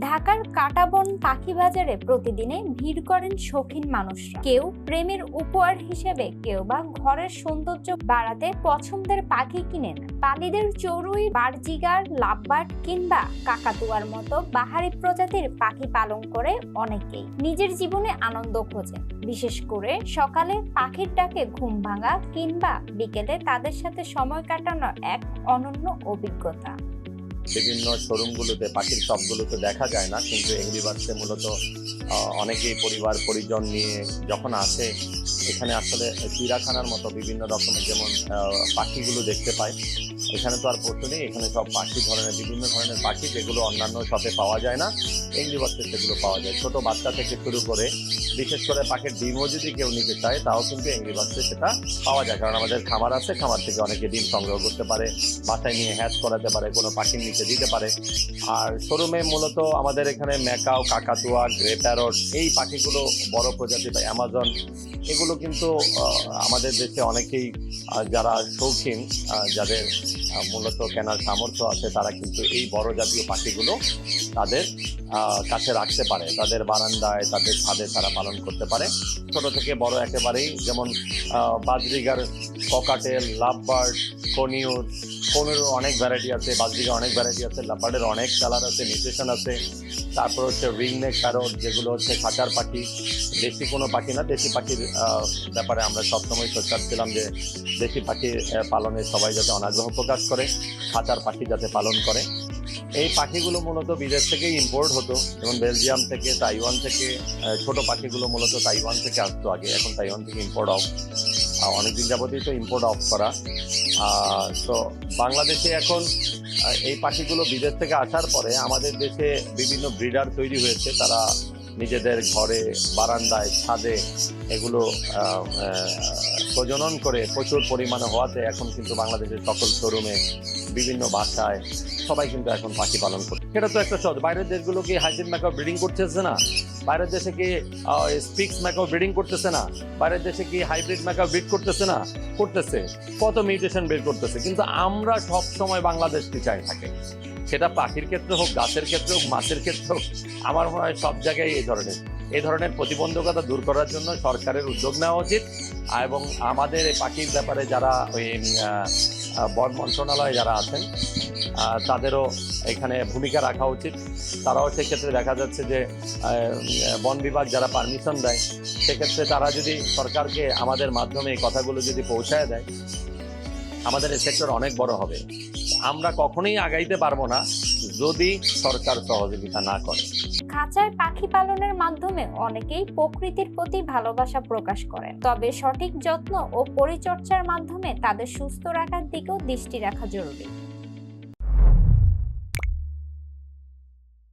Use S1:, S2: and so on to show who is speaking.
S1: ঢাকার কাটাবন পাখি বাজারে প্রতিদিনে ভিড় করেন শৌখিন মানুষরা। কেউ প্রেমের উপহার হিসেবে, কেউ বা ঘরের সৌন্দর্য বাড়াতে পছন্দের পাখি কিনেন। পালিদের চড়ুই, বারজিগার, লাভবার্ড কিংবা কাকাতুয়ার মতো বাহারি প্রজাতির পাখি পালন করে অনেকেই নিজের জীবনে আনন্দ খোঁজেন। বিশেষ করে সকালে পাখির ডাকে ঘুম ভাঙা কিংবা বিকেলে তাদের সাথে সময় কাটানোর এক অনন্য অভিজ্ঞতা।
S2: বিভিন্ন শোরুমগুলোতে পাখির শপগুলোতে দেখা যায় না। কিন্তু এগ্রিবার্সে মূলত অনেকেই পরিবার, পরিজন নিয়ে যখন আসে, এখানে আসলে চিড়াখানার মতো বিভিন্ন রকমের যেমন পাখিগুলো দেখতে পায়। এখানে তো আর পড়তে নেই, এখানে সব পাখি ধরনের, বিভিন্ন ধরনের পাখি যেগুলো অন্যান্য শপে পাওয়া যায় না। এগ্রিবার্সে সেগুলো পাওয়া যায়। ছোট বাচ্চা থেকে শুরু করে, বিশেষ করে পাখির ডিমও যদি কেউ নিতে চায়, তাও কিন্তু এগ্রিবার্সে সেটা পাওয়া যায়। কারণ আমাদের খামার আছে, খামার থেকে অনেকে ডিম সংগ্রহ করতে পারে, বাসায় নিয়ে হ্যাচ করাতে পারে, কোনো পাখির নিচে দিতে পারে। আর শোরুমে মূলত আমাদের এখানে ম্যাকাও, কাকাতুয়া গ্রে প্যারট এই পাখিগুলো বড় প্রজাতি বা অ্যামাজন, এগুলো কিন্তু আমাদের দেশে অনেকেই যারা শৌখিন যাদের মূলত কেনার সামর্থ্য আছে, তারা কিন্তু এই বড় জাতীয় পাখিগুলো তাদের কাছে রাখতে পারে। তাদের বারান্দায়, তাদের ছাদে তারা পালন করতে পারে। ছোট থেকে বড় একেবারেই, যেমন বাজরিগার, ককাটেল, লাভবার্ড কনিউর কোনের অনেক ভ্যারাইটি আছে বাজরিগার অনেক ভ্যারাইটি আছে লাভবার্ডের অনেক কালার আছে নিউট্রিশন আছে। তারপর হচ্ছে রিংনেক প্যারট যেগুলো হচ্ছে খাঁচার পাখি, দেশি কোনো পাখি না, দেশি পাখির ব্যাপারে আমরা সবসময় সোচ্চার ছিলাম যে দেশি পাখি পালনে সবাই যাতে অনাগ্রহ প্রকাশ করে, খাঁচার পাখি যাতে পালন করে। এই পাখিগুলো মূলত বিদেশ থেকে ইম্পোর্ট হতো, যেমন বেলজিয়াম থেকে, তাইওয়ান থেকে ছোট পাখিগুলো মূলত তাইওয়ান থেকে আসতো আগে, এখন তাইওয়ান থেকে ইম্পোর্ট অফ অনেকদিন যাবতই তো ইম্পোর্ট অফ করা। তো বাংলাদেশে এখন এই পাখিগুলো বিদেশ থেকে আসার পরে আমাদের দেশে বিভিন্ন ব্রিডার তৈরি হয়েছে। তারা নিজেদের ঘরে, বারান্দায়, ছাদে এগুলো প্রজনন করে প্রচুর পরিমাণে হওয়াতে এখন কিন্তু বাংলাদেশের সকল শোরুমে বিভিন্ন বাসায় সবাই কিন্তু এখন পাখি পালন করে সেটা তো একটা সহজ বাইরের দেশগুলো কি হাইজিন ম্যাকাও ব্রিডিং করতেছে না। বাইরের দেশে কি স্পিক্স ম্যাকাও ব্রিডিং করতেছে না। বাইরের দেশে কি হাইব্রিড ম্যাকাও ব্রিড করতেছে না? করতেছে। কত মিউটেশন বের করতেছে। কিন্তু আমরা সব সময় বাংলাদেশকে চাই থাকে। সেটা পাখির ক্ষেত্রে হোক, গাছের ক্ষেত্রে হোক, মাছের ক্ষেত্রে হোক, আমার মনে হয় সব জায়গায় এই ধরনের। এই ধরনের প্রতিবন্ধকতা দূর করার জন্য সরকারের উদ্যোগ নেওয়া উচিত। এবং আমাদের এই পাখির ব্যাপারে যারা ওই বন মন্ত্রণালয়ে যারা আছেন তাদেরও এখানে ভূমিকা রাখা উচিত। তারাও সেক্ষেত্রে দেখা যাচ্ছে যে বন বিভাগ যারা পারমিশন দেয়, সেক্ষেত্রে তারা যদি সরকারকে আমাদের মাধ্যমে এই কথাগুলো যদি পৌঁছায় দেয় আমাদের এই সেক্টর অনেক বড় হবে। আমরা কখনোই আগাইতে পারব না যদি সরকার সহযোগিতা না করে।
S1: খাঁচায় পাখি পালনের মাধ্যমে অনেকেই প্রকৃতির প্রতি ভালোবাসা প্রকাশ করেন। তবে সঠিক যত্ন ও পরিচর্যার মাধ্যমে তাদের সুস্থ রাখার দিকেও দৃষ্টি রাখা জরুরি।